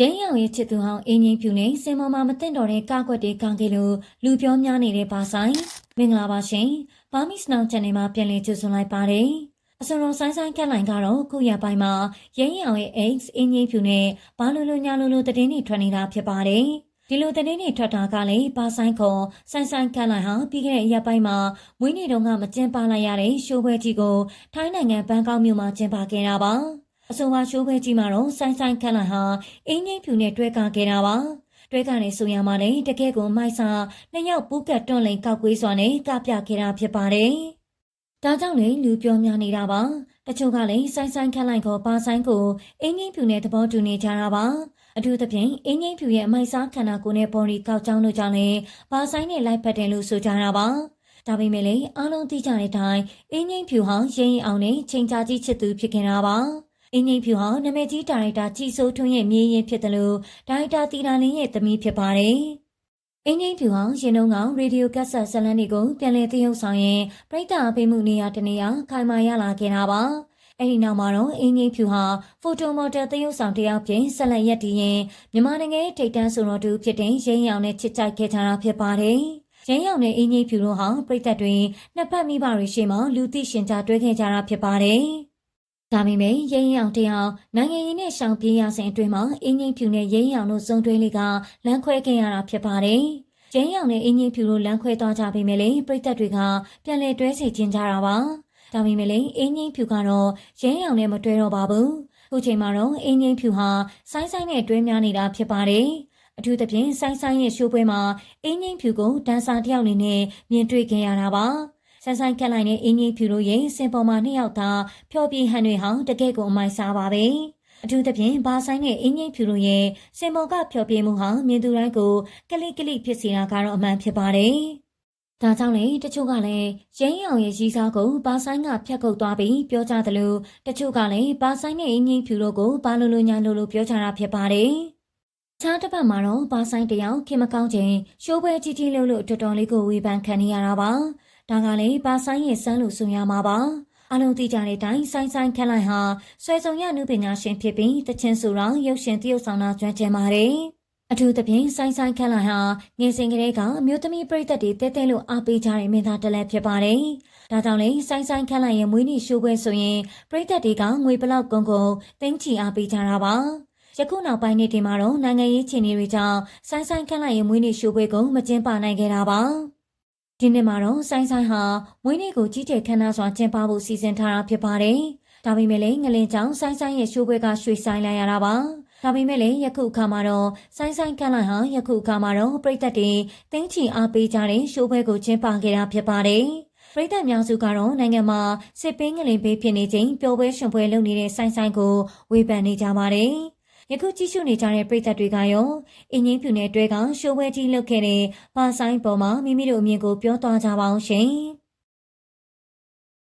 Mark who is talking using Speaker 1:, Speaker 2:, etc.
Speaker 1: ရင်းရောင်ရဲ့ချစ်သူဟောင်းအင်းကြီးဖြူနဲ့စင်မော်မှာမတင်တော်တဲ့ကားကွက်တွေကံကေလို့လူပြောများနေတဲ့ပါဆိုင်မင်္ဂလာပါရှင်။ဘာမီစနောင် channel မှာပြန်လည်ကြိုဆိုလိုက်ပါတယ်။အစုံတော်ဆိုင်ဆိုင်ခက်လိုင်ကတော့ခုရပိုင်းမှာရင်းရောင်ရဲ့ X အင်းကြီးဖြူနဲ့ဘာလို့လို့ညာလို့လို့တည်င်းတွေထွက်နေတာဖြစ်ပါတယ်။ဒီလိုတည်င်းတွေထွက်တာကလည်းပါဆိုင်ခေါ်ဆိုင်ဆိုင်ခက်လိုင်ဟာပြီးခဲ့တဲ့ရက်ပိုင်းမှာမွေးနေ့တုန်းကမကျင်းပလိုက်ရတဲ့ရှိုးပွဲကြီးကိုထိုင်းနိုင်ငံဘန်ကောက်မြို့မှာကျင်းပခဲ့တာပါ။ အဆိုပါရှိုးပွဲကြီးမှာတော့ဆိုင်ဆိုင်ခက်လိုက်ဟာအင်းကြီးဖြူနဲ့တွဲကခဲ့တာပါတွဲကနေဆိုရမှာလည်းတကယ်ကိုမိုက်စာနှစ်ယောက်ပူးကတ်တွန့်လိန်ကောက်ကွေးစွာနဲ့ကပြခဲ့တာဖြစ်ပါတယ်ဒါကြောင့်လည်းလူပြောများနေတာပါတချို့ကလည်းဆိုင်ဆိုင်ခက်လိုက်ခေါ်ပါဆိုင်ကိုအင်းကြီးဖြူနဲ့သဘောတူနေကြတာပါအထူးသဖြင့်အင်းကြီးဖြူရဲ့အမိုက်စားခန္ဓာကိုယ်နဲ့ဘော်ဒီကောက်ကြောင်းတို့ကြောင့်လည်းပါဆိုင်နဲ့လိုက်ပတ်တယ်လို့ဆိုကြတာပါဒါပေမဲ့လည်းအားလုံးသိကြတဲ့အတိုင်းအင်းကြီးဖြူဟာရင်းရင်အောင်နဲ့ချိန်ကြာကြီးချစ်သူဖြစ်ခဲ့တာပါ အင်းကြီးဖြူဟာနာမည်ကြီးဒါရိုက်တာကြည်စိုးထွန်းရဲ့မြေရင်ဖြစ်တယ်လို့ဒါရိုက်တာတီတာလင်းရဲ့သမီးဖြစ်ပါတယ်။အင်းကြီးဖြူဟာရင်တုန်းကရေဒီယိုကက်ဆက်ဇလန်တွေကိုပြန်လည်သရုပ်ဆောင်ရင်ပြိတ္တာအပိမှုနေရာတနေရာခိုင်မာရလာခဲ့တာပါ။အဲဒီနောက်မှာတော့အင်းကြီးဖြူဟာဖိုတိုမော်ဒယ်သရုပ်ဆောင်တစ်ယောက်ပြင်ဆက်လက်ရက်တည်ရင်မြန်မာနိုင်ငံရဲ့ထိပ်တန်းဆိုတော်သူဖြစ်တဲ့ရင်းရောင်နဲ့ချစ်ကြိုက်ခဲ့ကြတာဖြစ်ပါတယ်။ရင်းရောင်နဲ့အင်းကြီးဖြူတို့ဟာပြိတ္တတွေနှစ်ဖက်မိဘတွေရှေ့မှာလူသိရှင်ကြားတွဲခဲ့ကြတာဖြစ်ပါတယ်။ ဒါပေမဲ့ရင်းရောင်တယောက်နိုင်ငံရင်းနဲ့ရှောင်ပြေးရစဉ်အတွင်းမှာအင်းကြီးဖြူနဲ့ရင်းရောင်တို့စုံတွဲလေးကလမ်းခွဲခဲ့ရတာဖြစ်ပါတယ်။ရင်းရောင်နဲ့အင်းကြီးဖြူတို့လမ်းခွဲသွားကြပေမဲ့လည်းပြိတ္တတွေကပြန်လည်တွဲစီခြင်းကြတာပါ။ဒါပေမဲ့လည်းအင်းကြီးဖြူကတော့ရင်းရောင်နဲ့မတွဲတော့ပါဘူး။ခုချိန်မှာတော့အင်းကြီးဖြူဟာဆိုင်းဆိုင်နဲ့တွဲများနေတာဖြစ်ပါတယ်။အထူးသဖြင့်ဆိုင်းဆိုင်ရဲ့ရှိုးပွဲမှာအင်းကြီးဖြူကိုဒန်ဆာတယောက်အနေနဲ့မြင်တွေ့ခဲ့ရတာပါ။ ဆန်းဆိုင်ခက်လိုက်တဲ့အင်းကြီးဖြူတို့ရဲ့စင်ပေါ်မှာနှစ်ယောက်သာဖျော်ပြဟန်တွေဟာတကယ့်ကိုအမိုက်စားပါပဲအထူးသဖြင့်ဘာဆိုင်နဲ့အင်းကြီးဖြူတို့ရဲ့စင်ပေါ်ကဖျော်ပြမှုဟာမြင်သူတိုင်းကိုကလိကလိဖြစ်စေတာကတော့အမှန်ဖြစ်ပါတယ်ဒါကြောင့်လေတချို့ကလည်းရင်းရောင်ရဲ့ရီစားကိုဘာဆိုင်ကဖျက်ကုတ်သွားပြီးပြောကြသလိုတချို့ကလည်းဘာဆိုင်နဲ့အင်းကြီးဖြူတို့ကိုဘာလို့လို့ညာလို့လို့ပြောကြတာဖြစ်ပါတယ်ချားတစ်ပတ်မှာတော့ဘာဆိုင်တယောက်ခင်မကောင်းခြင်းရှိုးပွဲကြီးကြီးလို့လို့တော်တော်လေးကိုဝေဖန်ခံနေရတာပါ ဒါကလည်းပါဆိုင်ရဲ့စမ်းလို့ဆိုရမှာပါအလုံးသိကြတဲ့အတိုင်းဆိုင်ဆိုင်ခက်လိုက်ဟာဆွဲစုံရနုပညာရှင်ဖြစ်ပြီးတချင်းဆိုတော့ရုပ်ရှင်တရုပ်ဆောင်တာကျွမ်းကျင်ပါတယ်အထူးသဖြင့်ဆိုင်ဆိုင်ခက်လိုက်ဟာငယ်စဉ်ကလေးကအမျိုးသမီးပြည်သက်တွေတဲတဲလို့အားပေးကြတဲ့မင်းသားတစ်လက်ဖြစ်ပါတယ်။ဒါကြောင့်လေဆိုင်ဆိုင်ခက်လိုက်ရဲ့မွေးနေ့ရှိုးပွဲဆိုရင်ပြည်သက်တွေကငွေဘလောက်ကုန်ကုန်တင်းချီအားပေးကြတာပါ။ယခုနောက်ပိုင်းနှစ်တွေမှာတော့နိုင်ငံရေးခြေအနေတွေကြောင့်ဆိုင်ဆိုင်ခန့်လိုက်ရဲ့မွေးနေ့ရှိုးပွဲကိုမကျင်းပနိုင်ခဲ့တာပါ။ ဒီနှစ်မှာတော့ဆိုင်ဆိုင်ဟာမွေးနေ့ကိုကြီးကျယ်ခမ်းနားစွာကျင်းပဖို့စီစဉ်ထားတာဖြစ်ပါတယ်။ဒါပေမဲ့လည်းငလင်ကြောင့်ဆိုင်ဆိုင်ရဲ့ရှိုးပွဲကရွှေ့ဆိုင်လိုက်ရတာပါ။ဒါပေမဲ့လည်းယခုအခါမှာတော့ဆိုင်ဆိုင်ခန့်လိုက်ဟာယခုအခါမှာတော့ပြည်သက်တွေတင်းချီအားပေးကြတဲ့ရှိုးပွဲကိုကျင်းပခဲ့တာဖြစ်ပါတယ်။ပြည်သက်များစုကတော့နိုင်ငံမှာစစ်ပင်းငလင်ပေးဖြစ်နေချိန်ပျော်ပွဲရှင်ပွဲလုပ်နေတဲ့ဆိုင်ဆိုင်ကိုဝေဖန်နေကြပါတယ်။ ယခုကြည့်ရှုနေကြတဲ့ပြည်သက်တွေကရောအင်းကြီးဖြူနဲ့တွဲကရှိုးပွဲကြီးလုပ်ခဲ့တဲ့ပါဆိုင်ပေါ်မှာမိမိတို့အမြင်ကိုပြောသွားကြပါအောင်ရှင်။